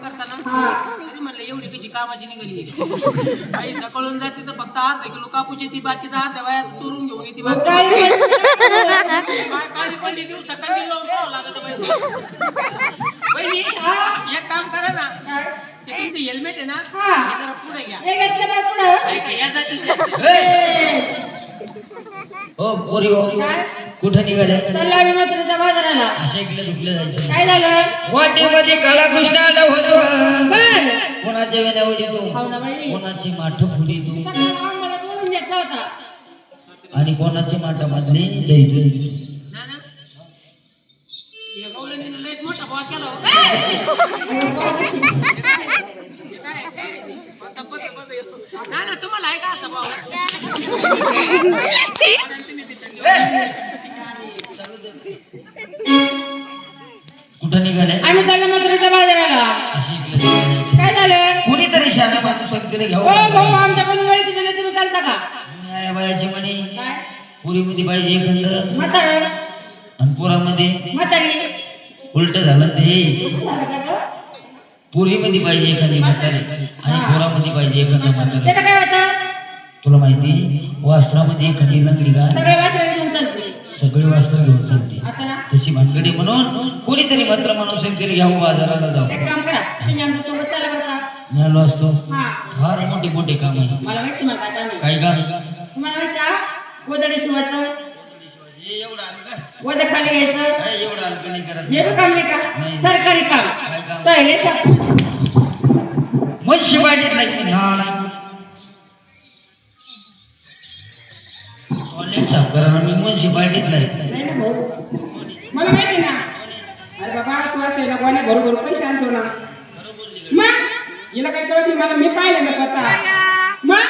करताना हा. म्हणलं एवढी कशी कामाची निघाली आई सकाळून जाते तर फक्त अर्धा किलो कापूस येते बाकीचा अर्ध्या बाया चोरून घेऊन येते बाकी काय काय काळी पडली दिवस सकाळी लावून लागत बाई. बहिणी एक काम करा ना ते तुमचं हेल्मेट आहे ना हा. हे जरा पुढे घ्या हे? ऐका या जातीचे हो पोरी हो काय? कुठं निघाले? चाललो आम्ही मथुरेच्या बाजाराला. अशा इकडे दुखले जायचं. काय झालं? वाटेमध्ये काळा कृष्णा होतो. बर कोणाच्या वेण्या हो येतो ना बाई. कोणाची माठ फुडी तू सगळं आम्हाला बोलून घेतला होता. आणि कोणाची माठा मधली? दैवी ना ना हे हो. हे हे. ना ना तुम्हाला आहे का असा भाऊ. कुठं निघाले? आम्ही चाललो मथुरेच्या बाजाराला. अशी इकडे निघाले. काय झालं? कुणीतरी शाळा माणूस तिकडे हो. भाऊ घ्यावं आमच्याकडून झाली तुम्ही चालता का? म्हणे? काय? पुरीमध्ये पाहिजे एखाद म्हातारं. आणि पोरामध्ये? म्हातारी. उलट झालं ते. झालं का गं? पुरीमध्ये पाहिजे एखादी म्हातारी आणि पोरामध्ये पाहिजे एखादा म्हातारी. त्याचं काय होतं तुला माहिती? वस्त्रामध्ये एखादी लंगडी का सगळे घेऊन चालते तशी भानगडी म्हणून कोणीतरी मंत्र माणूस तरी घ्यावं बाजाराला जाऊ. काम करा तुम्ही आमच्यासोबत चला बरं का मिळालो असतो. हा. फार मोठे मोठे काम आहे मला माहिती तुम्हाला काय काम आहे काय काम? तुम्हाला माहिती का? गोदडी शिवायचं. एवढं आलं का? गोदे खाली घ्यायचं. एवढं हलकं नाही करत? हे बी काम नाही का? नाही. सरकारी काम. काय काम? पहिले टॉयलेट साफ करा मी मुन्शी पार्टीत नाही ना भाऊ. मला माहिती ना. अरे बाबा तू असं ना कोणा भरू भरू पैसे आणतो ना. मग? हिला काही कळत नाही मला मी पाहिलं ना स्वतः.